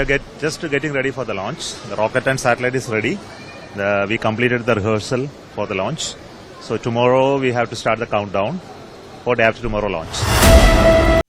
are get, just getting ready for the launch. The rocket and satellite is ready. The, we completed the rehearsal for the launch. So tomorrow we have to start the countdown for day after tomorrow launch.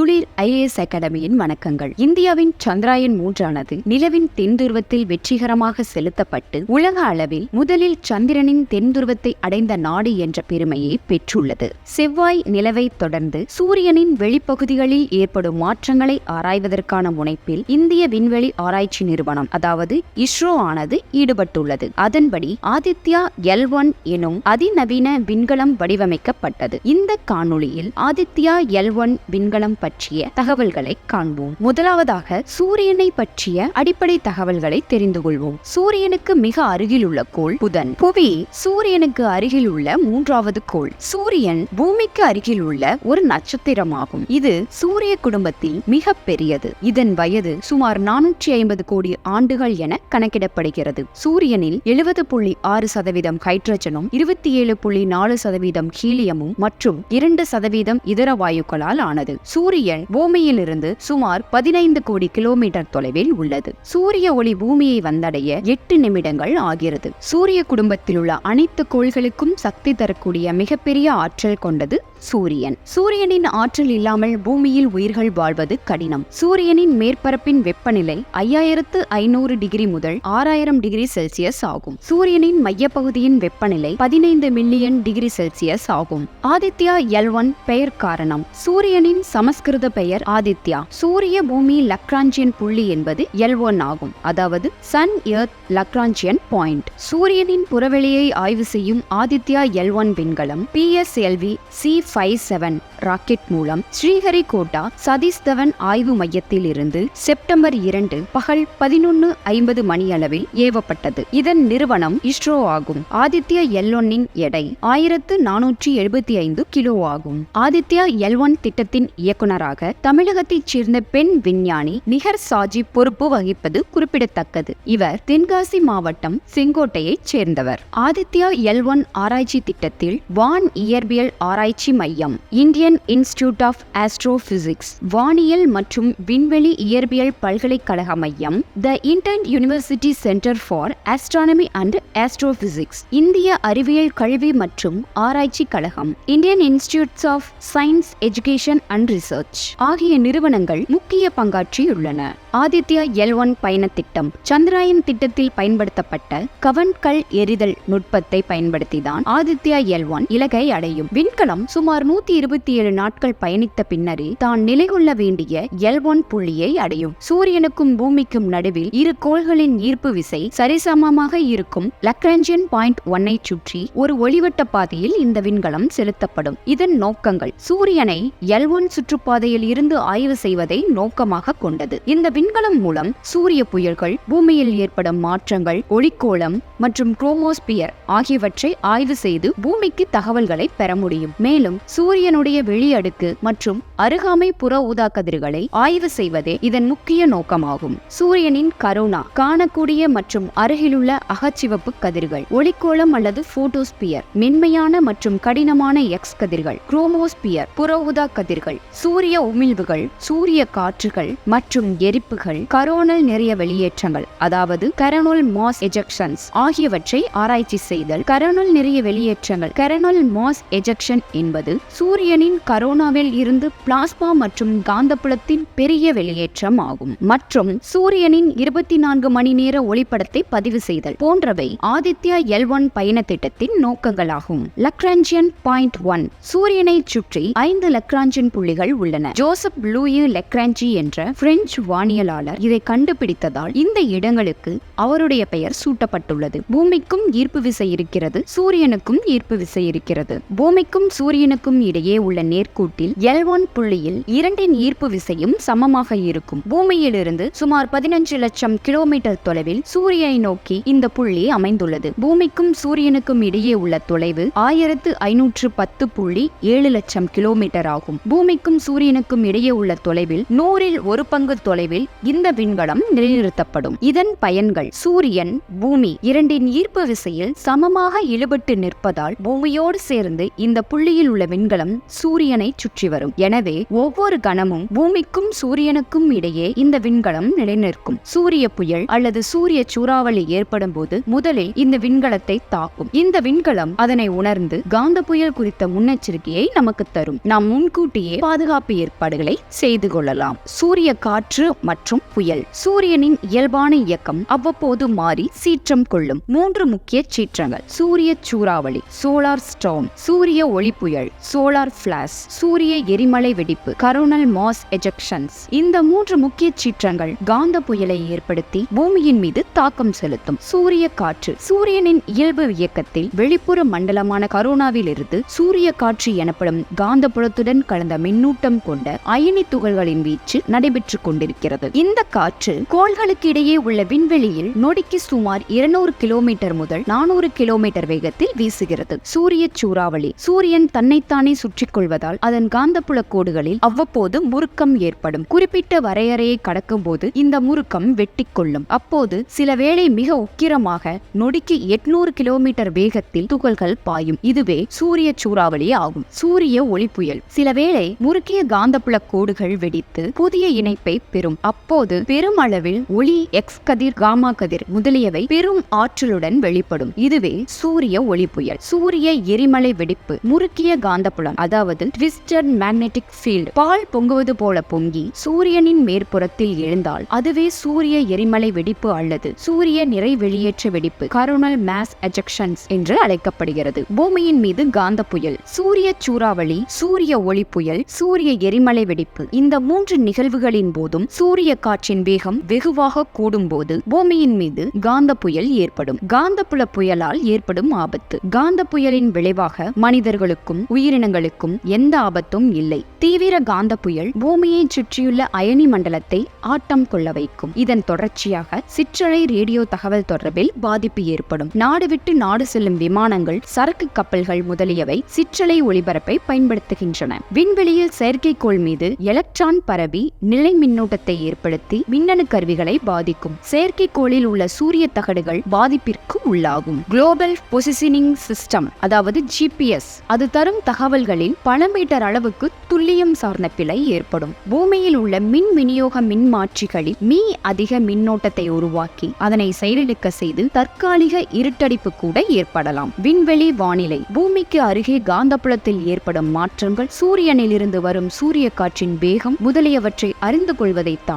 Thulir IAS அகாடமியின் வணக்கங்கள். இந்தியாவின் சந்திராயன் மூன்றானது நிலவின் தென்துருவத்தில் வெற்றிகரமாக செலுத்தப்பட்டு உலக அளவில் முதலில் சந்திரனின் தென்துருவத்தை அடைந்த நாடு என்ற பெருமையை பெற்றுள்ளது. செவ்வாய் நிலவை தொடர்ந்து சூரியனின் வெளிப்பகுதிகளில் ஏற்படும் மாற்றங்களை ஆராய்வதற்கான முனைப்பில் இந்திய விண்வெளி ஆராய்ச்சி நிறுவனம் அதாவது இஸ்ரோ ஆனது ஈடுபட்டுள்ளது. அதன்படி ஆதித்யா எல் ஒன் எனும் அதிநவீன விண்கலம் வடிவமைக்கப்பட்டது. இந்த காணொளியில் ஆதித்யா எல் ஒன் விண்கலம் பற்றிய தகவல்களை காண்போம். முதலாவதாக சூரியனை பற்றிய அடிப்படை தகவல்களை தெரிந்து கொள்வோம். சூரியனுக்கு மிக அருகில் உள்ள கோள் புதன். புவி சூரியனுக்கு அருகில் உள்ள மூன்றாவது கோள். சூரியன் பூமிக்கு அருகில் உள்ள ஒரு நட்சத்திரமாகும். இது சூரிய குடும்பத்தில் மிக பெரியது. இதன் வயது சுமார் நானூற்றி ஐம்பது கோடி ஆண்டுகள் என கணக்கிடப்படுகிறது. சூரியனில் எழுபது புள்ளி ஆறு சதவீதம் ஹைட்ரஜனும் இருபத்தி ஏழு புள்ளி நாலு சதவீதம் ஹீலியமும் மற்றும் இரண்டு சதவீதம் இதர வாயுக்களால் ஆனது. சூரிய சூரியன் பூமியிலிருந்து சுமார் பதினைந்து கோடி கிலோமீட்டர் தொலைவில் உள்ளது. சூரிய ஒளி பூமியை வந்தடைய எட்டு நிமிடங்கள் ஆகிறது. சூரிய குடும்பத்தில் உள்ள அனைத்து கோள்களுக்கும் சக்தி தரக்கூடிய மிகப்பெரிய ஆற்றல் கொண்டது சூரியன். சூரியனின் ஆற்றல் இல்லாமல் பூமியில் உயிர்கள் வாழ்வது கடினம். சூரியனின் மேற்பரப்பின் வெப்பநிலை ஐயாயிரத்து ஐநூறு டிகிரி முதல் ஆறாயிரம் டிகிரி செல்சியஸ் ஆகும். சூரியனின் மையப்பகுதியின் வெப்பநிலை பதினைந்து மில்லியன் டிகிரி செல்சியஸ் ஆகும். ஆதித்யா எல் ஒன் பெயர் காரணம். சூரியனின் சமஸ்கிருத பெயர் ஆதித்யா. சூரிய பூமி லக்ராஞ்சியன் புள்ளி என்பது எல் ஒன் ஆகும். அதாவது சன் எர்த் லக்ராஞ்சியன் பாயிண்ட். சூரியனின் புறவெளியை ஆய்வு செய்யும் ஆதித்யா எல் ஒன் விண்கலம். P S LV C five seven rocket மூலம் ஸ்ரீஹரிகோட்டா சதீஷ் தவன் ஆய்வு மையத்தில் இருந்து செப்டம்பர் இரண்டு பகல் பதினொன்னு ஐம்பது மணியளவில் ஏவப்பட்டது. இதன் நிறுவனம் இஸ்ரோ ஆகும். ஆதித்யா எல் ஒன்னின் எடை ஆயிரத்து நானூற்றி எழுபத்தி ஐந்து கிலோ ஆகும். ஆதித்யா எல் ஒன் திட்டத்தின் இயக்குனராக தமிழகத்தைச் சேர்ந்த பெண் விஞ்ஞானி நிகர் சாஜி பொறுப்பு வகிப்பது குறிப்பிடத்தக்கது. இவர் தென்காசி மாவட்டம் செங்கோட்டையைச் சேர்ந்தவர். ஆதித்யா எல் ஒன் ஆராய்ச்சி திட்டத்தில் வான் இயற்பியல் ஆராய்ச்சி மையம் இந்தியன் இன்ஸ்டிடியூட் ஆஃப் ஆஸ்ட்ரோபிசிக்ஸ் வானியல் மற்றும் விண்வெளி இயற்பியல் பல்கலைக்கழக மையம் the inter university centre for astronomy and astrophysics இந்திய அறிவியல் கல்வி மற்றும் ஆராய்ச்சி கழகம் Indian institutes of science education and research ஆகிய நிறுவனங்கள் முக்கிய பங்காற்றியுள்ளன. ஆதித்யா எல் ஒன் பயண திட்டம் சந்திராயன் திட்டத்தில் பயன்படுத்தப்பட்ட கவன்கல் எரிதல் நுட்பத்தை பயன்படுத்திதான் ஆதித்யா எல் ஒன் இலக்கை அடையும். விண்கலம் சுமார் நூத்தி இருபத்தி ஏழு நாட்கள் பயணித்த பின்னரே தான் நிலை கொள்ள வேண்டிய எல் ஒன் புள்ளியை அடையும். சூரியனுக்கும் பூமிக்கும் நடுவில் இரு கோள்களின் ஈர்ப்பு விசை சரிசமமாக இருக்கும். லக்ராஞ்சியன் பாயிண்ட் ஒன்னை சுற்றி ஒரு ஒளிவட்ட பாதையில் இந்த விண்கலம் செலுத்தப்படும். இதன் நோக்கங்கள் சூரியனை எல் ஒன் சுற்றுப்பாதையில் இருந்து ஆய்வு செய்வதை நோக்கமாக கொண்டது. இந்த விண்கலம் மூலம் சூரிய புயல்கள் பூமியில் ஏற்படும் மாற்றங்கள் ஒளிக்கோளம் மற்றும் குரோமோஸ்பியர் ஆகியவற்றை ஆய்வு செய்து பூமிக்கு தகவல்களை பெற முடியும். மேலும் சூரியனுடைய வெளியடுக்கு மற்றும் அருகாமை புற ஊதா கதிர்களை ஆய்வு செய்வதே இதன் முக்கிய நோக்கமாகும். சூரியனின் கரோனா காணக்கூடிய மற்றும் அருகிலுள்ள அகச்சிவப்பு கதிர்கள் ஒளிக்கோளம் அல்லது போட்டோஸ்பியர் மென்மையான மற்றும் கடினமான எக்ஸ் கதிர்கள் குரோமோஸ்பியர் புற ஊதா கதிர்கள் சூரிய உமிழ்வுகள் சூரிய காற்றுகள் மற்றும் எரிப்பு எரிப்புகள் கரோனல் நிறைய வெளியேற்றங்கள் அதாவது கரனோல் மாஸ் எஜெக்ஷன்ஸ் ஆகியவற்றை ஆராய்ச்சி செய்தல். கரோனல் நிறைய வெளியேற்றங்கள். கரனோல் மாஸ் எஜெக்ஷன் என்பது சூரியனின் கரோனாவில் இருந்து பிளாஸ்மா மற்றும் காந்தப்புலத்தின் பெரிய வெளியேற்றம் ஆகும். மற்றும் சூரியனின் இருபத்தி நான்கு மணி நேர ஒளிப்படத்தை பதிவு செய்தல் போன்றவை ஆதித்யா எல் ஒன் பயண திட்டத்தின் நோக்கங்களாகும். Lagrangian point one. சூரியனை சுற்றி ஐந்து லக்ராஞ்சியன் புள்ளிகள் உள்ளன. ஜோசப் லூயி லெக்ராஞ்சி என்ற பிரெஞ்சு வானியல் விண்ணியலாளர் இதை கண்டுபிடித்ததால் இந்த இடங்களுக்கு அவருடைய பெயர் சூட்டப்பட்டுள்ளது. பூமிக்கும் ஈர்ப்பு விசை இருக்கிறது சூரியனுக்கும் ஈர்ப்பு விசை இருக்கிறது. பூமிக்கும் சூரியனுக்கும் இடையே உள்ள நேர்கூட்டில் எல் ஒன் புள்ளியில் இரண்டின் ஈர்ப்பு விசையும் சமமாக இருக்கும். பூமியிலிருந்து சுமார் பதினஞ்சு லட்சம் கிலோமீட்டர் தொலைவில் சூரியனை நோக்கி இந்த புள்ளி அமைந்துள்ளது. பூமிக்கும் சூரியனுக்கும் இடையே உள்ள தொலைவு ஆயிரத்து ஐநூற்று பத்து புள்ளி ஏழு லட்சம் கிலோமீட்டர் ஆகும். பூமிக்கும் சூரியனுக்கும் இடையே உள்ள தொலைவில் நூறில் ஒரு பங்கு தொலைவில் இந்த விண்கலம் நிலைநிறுத்தப்படும். இதன் பயன்கள் சூரியன் பூமி இரண்டின் ஈர்ப்பு விசையில் சமமாக இழுபட்டு நிற்பதால் பூமியோடு சேர்ந்து இந்த புள்ளியில் உள்ள விண்கலம் சூரியனை சுற்றி வரும். எனவே ஒவ்வொரு கணமும் பூமிக்கும் சூரியனுக்கும் இடையே இந்த விண்கலம் நிலைநிற்கும். சூரிய புயல் அல்லது சூரிய சூறாவளி ஏற்படும் போது முதலில் இந்த விண்கலத்தை தாக்கும். இந்த விண்கலம் அதனை உணர்ந்து காந்த புயல் குறித்த முன்னெச்சரிக்கையை நமக்கு தரும். நாம் முன்கூட்டியே பாதுகாப்பு ஏற்பாடுகளை செய்து கொள்ளலாம். சூரிய காற்று மற்றும் புயல். சூரியனின் இயல்பான இயக்கம் அவ்வப்போது மாறி சீற்றம் கொள்ளும். மூன்று முக்கிய சீற்றங்கள். சூரிய சூறாவளி சோலார் ஸ்டார்ம் சூரிய ஒளி புயல் சோலார் பிளாஷ் சூரிய எரிமலை வெடிப்பு கரோனல் மாஸ் எஜெக்ஷன்ஸ். இந்த மூன்று முக்கிய சீற்றங்கள் காந்த புயலை ஏற்படுத்தி பூமியின் மீது தாக்கம் செலுத்தும். சூரிய காற்று சூரியனின் இயல்பு இயக்கத்தில் வெளிப்புற மண்டலமான கரோனாவிலிருந்து சூரிய காற்று எனப்படும் காந்தப்புலத்துடன் கலந்த மின்னூட்டம் கொண்ட அயனி துகள்களின் வீச்சு நடைபெற்றுக் கொண்டிருக்கிறது. இந்த காற்று கோள்களுக்கு இடையே உள்ள விண்வெளியில் நொடிக்கு சுமார் இருநூறு கிலோமீட்டர் முதல் நானூறு கிலோமீட்டர் வேகத்தில் வீசுகிறது. சூரிய சூறாவளி சூரியன் தன்னைத்தானே சுற்றிக் கொள்வதால் அதன் காந்தப்புல கோடுகளில் அவ்வப்போது முறுக்கம் ஏற்படும். குறிப்பிட்ட வரையறையை கடக்கும் போது இந்த முறுக்கம் வெட்டிக் கொள்ளும். அப்போது சில வேளை மிக உக்கிரமாக நொடிக்கு எட்நூறு கிலோமீட்டர் வேகத்தில் துகள்கள் பாயும். இதுவே சூரிய சூறாவளி ஆகும். சூரிய ஒளி புயல் சில வேளை முறுக்கிய காந்தப்புல கோடுகள் வெடித்து புதிய இணைப்பை பெறும். அப்போது பெருமளவில் ஒளி எக்ஸ் கதிர் காமா கதிர் முதலியவை பெரும் ஆற்றலுடன் வெளிப்படும். இதுவே சூரிய ஒளி புயல் சூரிய எரிமலை வெடிப்பு. முறுக்கிய காந்தப்புலம் அதாவது ட்விஸ்டர் மேக்னெட்டிக் ஃபீல்ட். பால் பொங்குவது போல பொங்கி சூரியனின் மேற்புறத்தில் எழுந்தால் அதுவே சூரிய எரிமலை வெடிப்பு அல்லது சூரிய நிறை வெளியேற்ற வெடிப்பு கரோனல் மாஸ் எஜெக்ஷன்ஸ் என்று அழைக்கப்படுகிறது. பூமியின் மீது காந்த புயல் சூரிய சூறாவளி சூரிய ஒளி புயல் சூரிய எரிமலை வெடிப்பு. இந்த மூன்று நிகழ்வுகளின் போதும் சூரிய காற்றின் வேகம் வெகுவாக கூடும்போது பூமியின் மீது காந்த புயல் ஏற்படும். காந்தப்புல புயலால் ஏற்படும் ஆபத்து. காந்த புயலின் விளைவாக மனிதர்களுக்கும் உயிரினங்களுக்கும் எந்த ஆபத்தும் இல்லை. தீவிர காந்த புயல் பூமியை சுற்றியுள்ள அயனி மண்டலத்தை ஆட்டம் கொள்ள வைக்கும். இதன் தொடர்ச்சியாக சிற்றலை ரேடியோ தகவல் தொடர்பில் பாதிப்பு ஏற்படும். நாடு விட்டு நாடு செல்லும் விமானங்கள் சரக்கு கப்பல்கள் முதலியவை சிற்றலை ஒளிபரப்பை பயன்படுத்துகின்றன. விண்வெளியில் செயற்கைக்கோள் மீது எலக்ட்ரான் பரவி நிலை மின்னோட்டத்தை ஏற்படுத்தி மின்னணு கருவிகளை பாதிக்கும். செயற்கைக்கோளில் உள்ள சூரிய தகடுகள் பாதிப்பிற்கு உள்ளாகும். குளோபல் பொசிஷனிங் சிஸ்டம் அதாவது ஜிபிஎஸ் அது தரும் தகவல்களில் பல மீட்டர் அளவுக்கு துல்லியம் சார்ந்த பிழை ஏற்படும். பூமியில் உள்ள மின் விநியோக மின்மாற்றிகளில் மீ அதிக மின்னோட்டத்தை உருவாக்கி அதனை செயலிழக்க செய்து தற்காலிக இருட்டடிப்பு கூட ஏற்படலாம். விண்வெளி வானிலை பூமிக்கு அருகே காந்தப்புலத்தில் ஏற்படும் மாற்றங்கள் சூரியனிலிருந்து வரும் சூரிய காற்றின் வேகம் முதலியவற்றை அறிந்து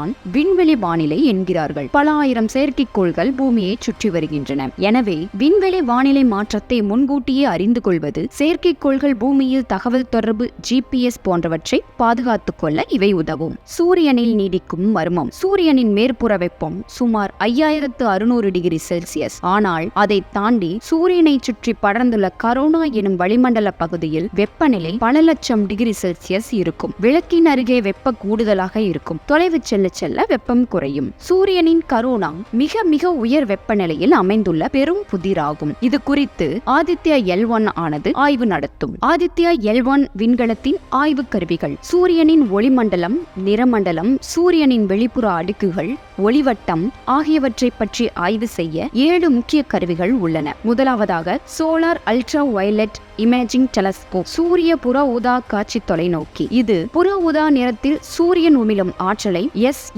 தான் விண்வெளி வானிலை என்கிறார்கள். பல ஆயிரம் செயற்கைக்கோள்கள் பூமியை சுற்றி வருகின்றன. எனவே விண்வெளி வானிலை மாற்றத்தை முன்கூட்டியே அறிந்து கொள்வது செயற்கைக்கோள்கள் பூமியில் தகவல் தொடர்பு ஜிபிஎஸ் போன்றவற்றை பாதுகாத்துக் கொள்ள இவை உதவும். சூரியனில் நீடிக்கும் மர்மம் சூரியனின் மேற்புற வெப்பம் சுமார் ஐயாயிரத்து அறுநூறு டிகிரி செல்சியஸ். ஆனால் அதை தாண்டி சூரியனை சுற்றி படர்ந்துள்ள கரோனா எனும் வளிமண்டல பகுதியில் வெப்பநிலை பல லட்சம் டிகிரி செல்சியஸ் இருக்கும். விளக்கின் அருகே வெப்ப கூடுதலாக இருக்கும். தொலைவு செல்ல செல்ல வெப்பம் குறையும். சூரியனின் கரோனா மிக மிக உயர் வெப்பநிலையில் அமைந்துள்ள பெரும் புதிராகும். இது குறித்து ஆதித்யா எல் ஒன் ஆனது ஆய்வு நடத்தும். ஆதித்யா எல் ஒன் விண்கலத்தின் ஆய்வு கருவிகள் சூரியனின் ஒளிமண்டலம் நிறமண்டலம் சூரியனின் வெளிப்புற அடுக்குகள் ஒளிவட்டம் ஆகியவற்றை பற்றி ஆய்வு செய்ய ஏழு முக்கிய கருவிகள் உள்ளன. முதலாவதாக solar ultra violet imaging telescope சூரிய புற ஊதா காட்சி தொலைநோக்கி. இது புற ஊதா நிறத்தில் சூரியன் உமிழும் ஆற்றலை எஸ்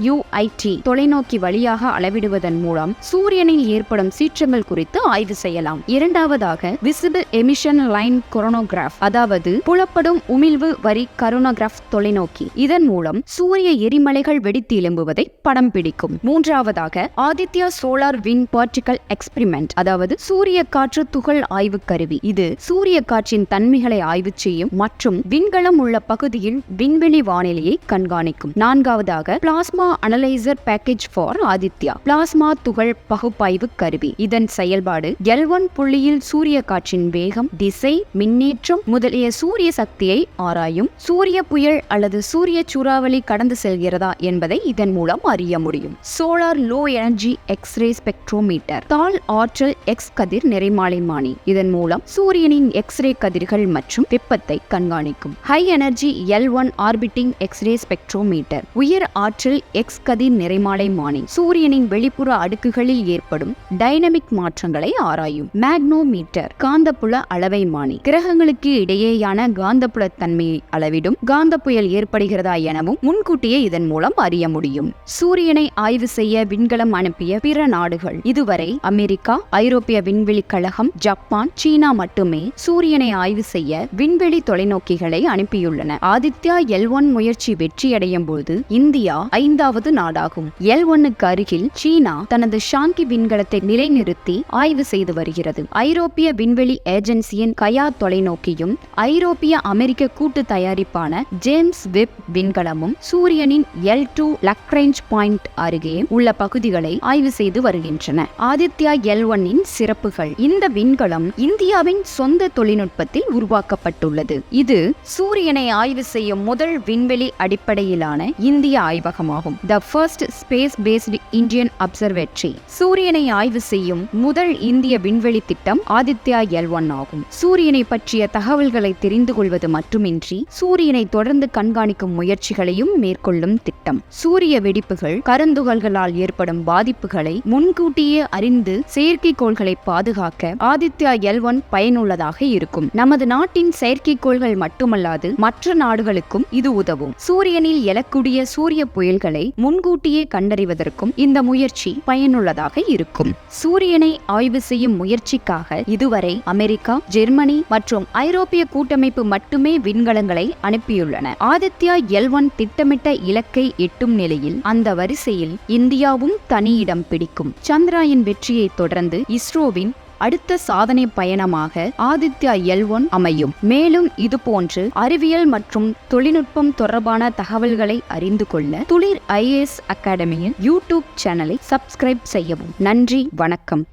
தொலைநோக்கி வழியாக அளவிடுவதன் மூலம் சூரியனில் ஏற்படும் சீற்றங்கள் குறித்து ஆய்வு செய்யலாம். இரண்டாவதாக விசிபிள் எமிஷன் லைன் கொரோனோகிராஃப் அதாவது புலப்படும் உமிழ்வு வரி கரோனோகிராஃப் தொலைநோக்கி. இதன் மூலம் சூரிய எரிமலைகள் வெடித்து எழும்புவதை படம் பிடிக்கும். இருக்கும். மூன்றாவதாக Aditya solar wind particle experiment அதாவது சூரிய காற்று துகள் ஆய்வு கருவி. இது சூரிய காற்றின் தன்மைகளை ஆய்வு செய்யும் மற்றும் விண்கலம் உள்ள பகுதியில் விண்வெளி வானிலையை கண்காணிக்கும். நான்காவதாக plasma analyser package for Aditya plasma துகள் பகுப்பாய்வு கருவி. இதன் செயல்பாடு எல் ஒன் புள்ளியில் சூரிய காற்றின் வேகம் திசை மின்னேற்றம் முதலிய சூரிய சக்தியை ஆராயும். சூரிய புயல் அல்லது சூரிய சூறாவளி கடந்து செல்கிறதா என்பதை இதன் மூலம் அறிய முடியும். Solar low energy X-ray spectrometer தாழ் ஆற்றல் எக்ஸ் கதிர் நிறைமாலைமானி. இதன் மூலம் சூரியனின் எக்ஸ்ரே கதிர்கள் மற்றும் வெப்பத்தை கண்காணிக்கும். High energy L one orbiting X-ray spectrometer உயர் ஆற்றல் எக்ஸ் கதிர் நிறைமாலைமானி. சூரியனின் வெளிப்புற அடுக்குகளில் ஏற்படும் டைனமிக் மாற்றங்களை ஆராயும். மேக்னோமீட்டர் காந்தப்புல அளவை மானி கிரகங்களுக்கு இடையேயான காந்தப்புல தன்மையை அளவிடும். காந்த புயல் ஏற்படுகிறதா எனவும் முன்கூட்டியே இதன் மூலம் அறிய முடியும். சூரியனை ஆய்வு செய்ய விண்கலம் அனுப்பிய பிற நாடுகள். இதுவரை அமெரிக்கா ஐரோப்பிய விண்வெளி கழகம் ஜப்பான் சீனா மட்டுமே சூரியனை ஆய்வு செய்ய விண்வெளி தொலைநோக்கிகளை அனுப்பியுள்ளன. ஆதித்யா எல் ஒன் முயற்சி வெற்றியடையும் போது இந்தியா ஐந்தாவது நாடாகும். எல் ஒன்னுக்கு அருகில் சீனா தனது ஷாங்கி விண்கலத்தை நிலைநிறுத்தி ஆய்வு செய்து வருகிறது. ஐரோப்பிய விண்வெளி ஏஜென்சியின் கயா தொலைநோக்கியும் ஐரோப்பிய அமெரிக்க கூட்டு தயாரிப்பான ஜேம்ஸ் வெப் விண்கலமும் சூரியனின் எல் டூ லக்ரேஞ்ச் பாயிண்ட் அருகே அருகே உள்ள பகுதிகளை ஆய்வு செய்து வருகின்றன. ஆதித்யா எல் ஒன்னின் சிறப்புகள். இந்த விண்கலம் இந்தியாவின் சொந்த தொழில்நுட்பத்தில் உருவாக்கப்பட்டுள்ளது. இது சூரியனை ஆய்வு செய்யும் முதல் விண்வெளி அடிப்படையிலான இந்திய ஆய்வகமாகும். The first space based Indian observatory சூரியனை ஆய்வு செய்யும் முதல் இந்திய விண்வெளி திட்டம் ஆதித்யா எல் ஒன் ஆகும். சூரியனை பற்றிய தகவல்களை தெரிந்து கொள்வது மட்டுமின்றி சூரியனை தொடர்ந்து கண்காணிக்கும் முயற்சிகளையும் மேற்கொள்ளும் திட்டம். சூரிய வெடிப்புகள் கருந்துகள்களால் ஏற்படும் பாதிப்புகளை முன்கூட்டியே அறிந்து செயற்கைக்கோள்களை பாதுகாக்க ஆதித்யா எல் ஒன் பயனுள்ளதாக இருக்கும். நமது நாட்டின் செயற்கைக்கோள்கள் மட்டுமல்லாது மற்ற நாடுகளுக்கும் இது உதவும். சூரியனில் எழக்கூடிய சூரிய புயல்களை முன்கூட்டியே கண்டறிவதற்கும் இந்த முயற்சி பயனுள்ளதாக இருக்கும். சூரியனை ஆய்வு செய்யும் முயற்சிக்காக இதுவரை அமெரிக்கா ஜெர்மனி மற்றும் ஐரோப்பிய கூட்டமைப்பு மட்டுமே விண்கலங்களை அனுப்பியுள்ளன. ஆதித்யா எல் ஒன் திட்டமிட்ட இலக்கை எட்டும் நிலையில் அந்த வரிசையில் இந்தியாவும் தனியிடம் பிடிக்கும். சந்திராயன் வெற்றியை தொடர்ந்து இஸ்ரோவின் அடுத்த சாதனை பயணமாக ஆதித்யா எல் ஒன் அமையும். மேலும் இதுபோன்று அறிவியல் மற்றும் தொழில்நுட்பம் தொடர்பான தகவல்களை அறிந்து கொள்ள துளிர் ஐஏஎஸ் அகாடமியின் யூடியூப் சேனலை சப்ஸ்கிரைப் செய்யவும். நன்றி வணக்கம்.